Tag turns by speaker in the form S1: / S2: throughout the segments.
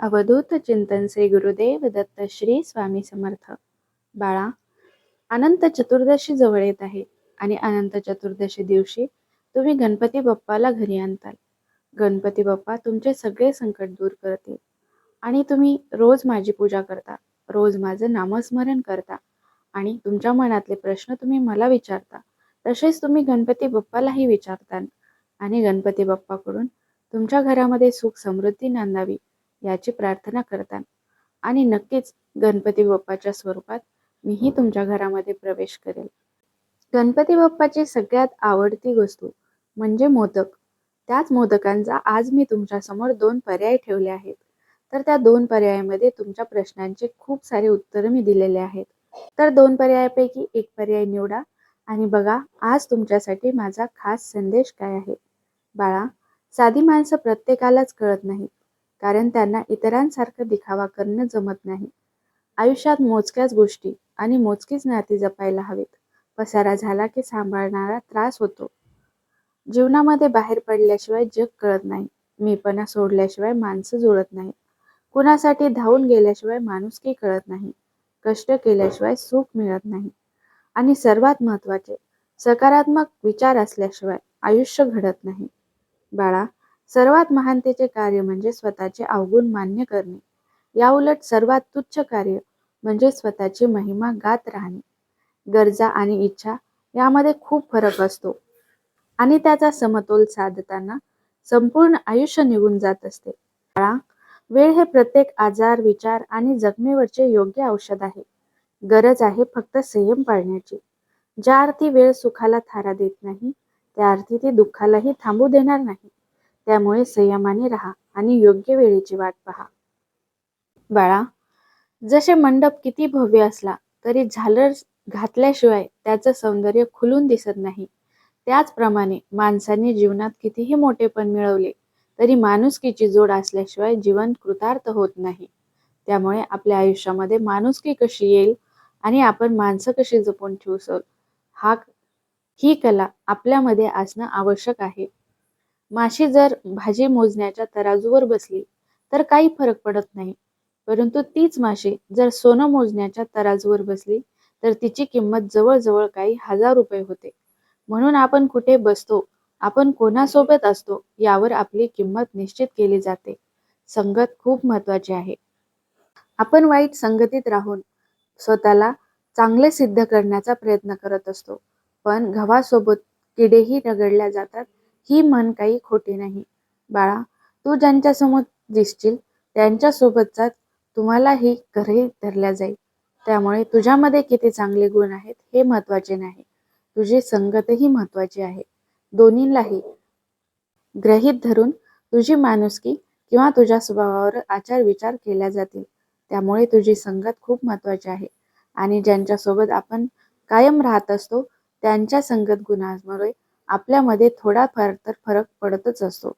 S1: अवधूत चिंतन श्री गुरुदेव दत्त श्री स्वामी समर्थ. बाळा अनंत चतुर्दशी जवळ येत आहे आणि अनंत चतुर्दशी दिवशी तुम्ही गणपती बाप्पाला घरी आणताल. गणपती बाप्पा तुमचे सगळे संकट दूर करतील आणि तुम्ही रोज माझी पूजा करता रोज माझं नामस्मरण करता आणि तुमच्या मनातले प्रश्न तुम्ही मला विचारता तसेच तुम्ही गणपती बाप्पालाही विचारता आणि गणपती बाप्पाकडून तुमच्या घरामध्ये सुख समृद्धी नांदावी याची प्रार्थना करतात. आणि नक्कीच गणपती बाप्पाच्या स्वरूपात मीही तुमच्या घरामध्ये प्रवेश करेल. गणपती बाप्पाची सगळ्यात आवडती वस्तू म्हणजे मोदक. त्याच मोदकांचा आज मी तुमच्यासमोर दोन पर्याय ठेवले आहेत. तर त्या दोन पर्यायामध्ये तुमच्या प्रश्नांचे खूप सारे उत्तरं मी दिलेले आहेत. तर दोन पर्यायापैकी एक पर्याय निवडा आणि बघा आज तुमच्यासाठी माझा खास संदेश काय आहे. बाळा साधी माणसं प्रत्येकालाच कळत नाहीत. कारण त्यांना इतरांसारखं दिखावा करणं जमत नाही. आयुष्यात मोजक्याच गोष्टी आणि मोजकीच नाती जपायला हवीत. पसारा झाला की सांभाळणारा त्रास होतो. जीवनामध्ये बाहेर पडल्याशिवाय जग कळत नाही. मीपणा सोडल्याशिवाय माणसं जुळत नाही कुणासाठी धावून गेल्याशिवाय माणुसकी कळत नाही. कष्ट केल्याशिवाय सुख मिळत नाही. आणि सर्वात महत्त्वाचे सकारात्मक विचार असल्याशिवाय आयुष्य घडत नाही. बाळा सर्वात महानतेचे कार्य म्हणजे स्वतःचे अवगुण मान्य करणे. याउलट सर्वात तुच्छ कार्य म्हणजे स्वतःची महिमा गात राहणे. गरजा आणि इच्छा यामध्ये खूप फरक असतो. आणि त्याचा समतोल साधताना संपूर्ण आयुष्य निघून जात असते. वेळ हे प्रत्येक आजार विचार आणि जखमेवरचे योग्य औषध आहे. गरज आहे फक्त संयम पाळण्याची. ज्या अर्थी वेळ सुखाला थारा देत नाही त्या अर्थी ती दुःखालाही थांबू देणार नाही. त्यामुळे संयमाने राहा आणि योग्य वेळेची वाट पहा. बाळा जसे मंडप किती भव्य असला तरी झालर घातल्याशिवाय त्याचं सौंदर्य खुलून दिसत नाही. त्याचप्रमाणे माणसाने जीवनात कितीही मोठेपण मिळवले तरी माणुसकीची जोड असल्याशिवाय जीवन कृतार्थ होत नाही. त्यामुळे आपल्या आयुष्यामध्ये माणुसकी कशी येईल आणि आपण माणसं कशी जपून ठेवू हा ही कला आपल्यामध्ये असणं आवश्यक आहे. माशी जर भाजी मोजण्याच्या तराजूवर बसली तर काही फरक पडत नाही. परंतु तीच माशी जर सोनं मोजण्याच्या तराजूवर बसली तर तिची किंमत जवळजवळ काही हजार रुपये होते. म्हणून आपण कुठे बसतो आपण कोणासोबत असतो यावर आपली किंमत निश्चित केली जाते. संगत खूप महत्वाची आहे. आपण वाईट संगतीत राहून स्वतःला चांगले सिद्ध करण्याचा प्रयत्न करत असतो. पण गव्हासोबत किडेही रगडल्या जातात ही मन काही खोटी नाही. बाळा तू ज्यांच्या समोर दिसशील त्यांच्या सोबतचा तुम्हालाही घरी धरल्या जाईल. त्यामुळे तुझ्यामध्ये किती चांगले गुण आहेत हे महत्त्वाचे नाही. तुझी संगतही महत्वाची आहे. दोन्हीलाही. ग्रहित धरून तुझी माणुसकी किंवा तुझ्या स्वभावावर आचार विचार केल्या जातील. त्यामुळे तुझी संगत खूप महत्वाची आहे. आणि ज्यांच्यासोबत आपण कायम राहत असतो त्यांच्या संगत गुणांमुळे आपल्यामध्ये थोडाफार तर फरक पडतच असतो.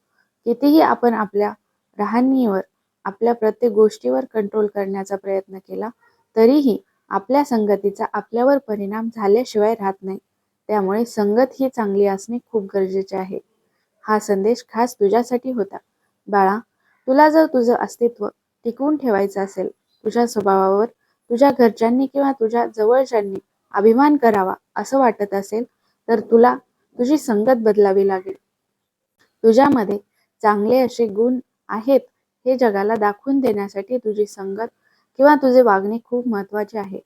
S1: कितीही आपण आपल्या राहणीवर आपल्या प्रत्येक गोष्टीवर कंट्रोल करण्याचा प्रयत्न केला तरीही आपल्या संगतीचा आपल्यावर परिणाम झाल्याशिवाय राहत नाही. त्यामुळे संगत ही चांगली असणे खूप गरजेचे आहे. हा संदेश खास तुझ्यासाठी होता. बाळा तुला जर तुझं अस्तित्व टिकवून ठेवायचं असेल तुझ्या स्वभावावर तुझ्या घरच्यांनी किंवा तुझ्या जवळच्यांनी अभिमान करावा असं वाटत असेल तर तुला तुझी संगत बदलावी लागेल. तुझ्यामध्ये चांगले असे गुण आहेत हे जगाला दाखवून देण्यासाठी तुझी संगत किंवा तुझे वागणे खूप महत्त्वाचे आहे.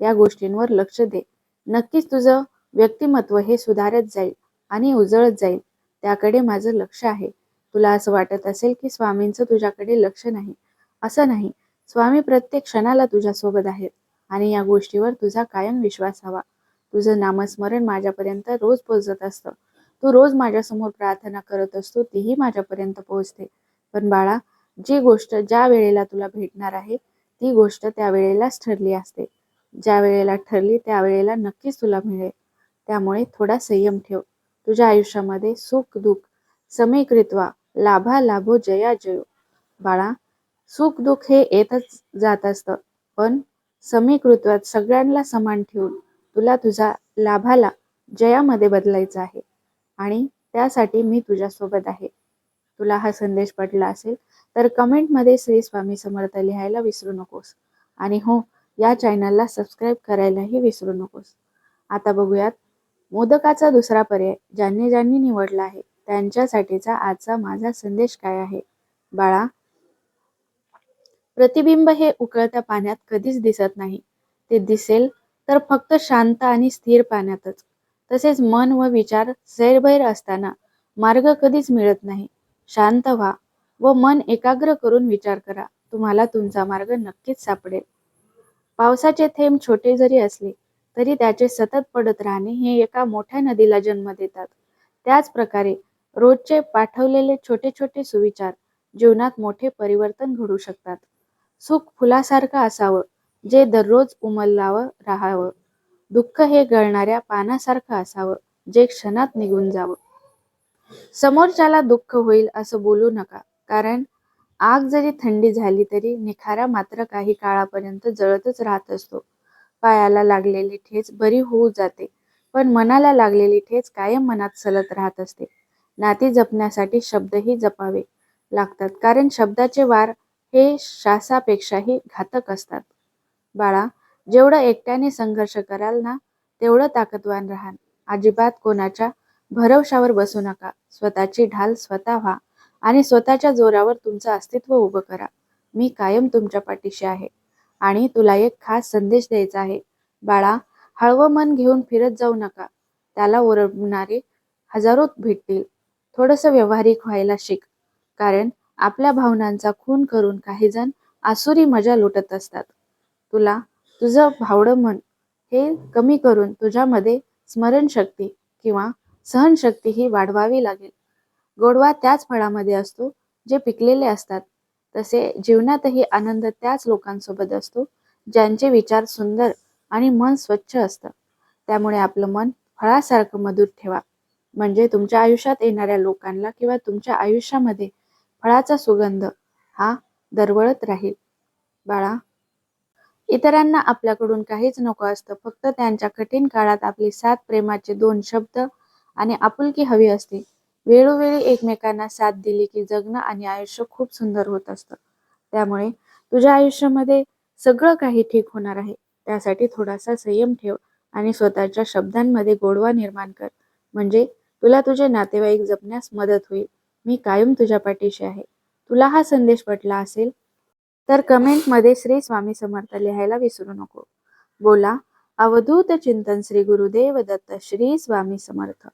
S1: या गोष्टींवर लक्ष दे. नक्कीच तुझं व्यक्तिमत्व हे सुधारत जाईल आणि उजळत जाईल. त्याकडे माझं लक्ष आहे. तुला असं वाटत असेल की स्वामींचं तुझ्याकडे लक्ष नाही. असं नाही. स्वामी प्रत्येक क्षणाला तुझ्यासोबत आहेत आणि या गोष्टीवर तुझा कायम विश्वास हवा. तुझं नामस्मरण माझ्यापर्यंत रोज पोहोचत असतं. तू रोज माझ्यासमोर प्रार्थना करत असतो तीही माझ्यापर्यंत पोहोचते. पण बाळा जी गोष्ट ज्या वेळेला तुला भेटणार आहे ती गोष्ट त्यावेळेलाच ठरली असते. ज्या वेळेला ठरली त्यावेळेला नक्कीच तुला मिळेल. त्यामुळे थोडा संयम ठेव. तुझ्या आयुष्यामध्ये सुख दुःख समीकृत्वा लाभा लाभो जया जयो. बाळा सुख दुःख हे येतच जात असतं. पण समीकृत्वात सगळ्यांना समान ठेवून तुला तुझा लाभाला जयामध्ये बदलायचं आहे. आणि त्यासाठी मी तुझ्यासोबत आहे. तुला हा संदेश पडला असेल तर कमेंटमध्ये श्री स्वामी समर्थ लिहायला विसरू नकोस. आणि हो या चॅनलला सबस्क्राईब करायलाही विसरू नकोस. आता बघूयात मोदकाचा दुसरा पर्याय ज्यांनी ज्यांनी निवडला आहे त्यांच्यासाठीचा आजचा माझा संदेश काय आहे? बाळा प्रतिबिंब हे उकळत्या पाण्यात कधीच दिसत नाही. ते दिसेल तर फक्त शांत आणि स्थिर पाण्यातच. तसेच मन व विचार सैरभैर असताना मार्ग कधीच मिळत नाही. शांत व्हा व मन एकाग्र करून विचार करा. तुम्हाला तुमचा मार्ग नक्कीच सापडेल. पावसाचे थेंब छोटे जरी असले तरी त्याचे सतत पडत राहणे हे एका मोठ्या नदीला जन्म देतात. त्याच प्रकारे रोजचे पाठवलेले छोटे छोटे सुविचार जीवनात मोठे परिवर्तन घडू शकतात. सुख फुलासारखं असावं. जे दररोज उमललावं राहावं. दुःख हे गळणाऱ्या पानासारखं असावं जे क्षणात निघून जावं. समोरच्याला दुःख होईल असं बोलू नका कारण आग जरी थंडी झाली तरी निखारा मात्र काही काळापर्यंत जळतच राहत असतो. पायाला लागलेली ठेच बरी होऊ जाते पण मनाला लागलेली ठेच कायम मनात सलत राहत असते. नाती जपण्यासाठी शब्दही जपावे लागतात कारण शब्दाचे वार हे श्वासापेक्षाही घातक असतात. बाळा जेवढं एकट्याने संघर्ष कराल ना तेवढं ताकदवान राहाल अजिबात कोणाच्या भरवशावर बसू नका. स्वतःची ढाल स्वतः व्हा आणि स्वतःच्या जोरावर तुमचं अस्तित्व उभं करा. मी कायम तुमच्या पाठीशी आहे आणि तुला एक खास संदेश द्यायचा आहे. बाळा हळवं मन घेऊन फिरत जाऊ नका. त्याला ओरडणारे हजारो भेटतील. थोडंसं व्यावहारिक व्हायला शिक. कारण आपल्या भावनांचा खून करून काही जण आसुरी मजा लुटत असतात. तुला तुझं भावडं मन हे कमी करून तुझ्यामध्ये स्मरणशक्ती किंवा सहनशक्ती ही वाढवावी लागेल. गोडवा त्याच फळामध्ये असतो जे पिकलेले असतात. तसे जीवनातही आनंद त्याच लोकांसोबत असतो ज्यांचे विचार सुंदर आणि मन स्वच्छ असतं. त्यामुळे आपलं मन फळासारखं मधुर ठेवा. म्हणजे तुमच्या आयुष्यात येणाऱ्या लोकांना किंवा तुमच्या आयुष्यामध्ये फळाचा सुगंध हा दरवळत राहील. बाळा इतरांना आपल्याकडून काहीच नको असतं. फक्त त्यांच्या कठीण काळात आपली साथ प्रेमाचे दोन शब्द आणि आपुलकी हवी असते. वेळोवेळी एकमेकांना साथ दिली की जगणं आणि आयुष्य खूप सुंदर होत असतं. त्यामुळे तुझ्या आयुष्यामध्ये सगळं काही ठीक होणार आहे. त्यासाठी थोडासा संयम ठेव आणि स्वतःच्या शब्दांमध्ये गोडवा निर्माण कर. म्हणजे तुला तुझे नातेवाईक जपण्यास मदत होईल. मी कायम तुझ्या पाठीशी आहे. तुला हा संदेश पटला असेल तर कमेंटमध्ये श्री स्वामी समर्थ लिहायला विसरू नको. बोला अवधूत चिंतन श्री गुरुदेव दत्त श्री स्वामी समर्थ.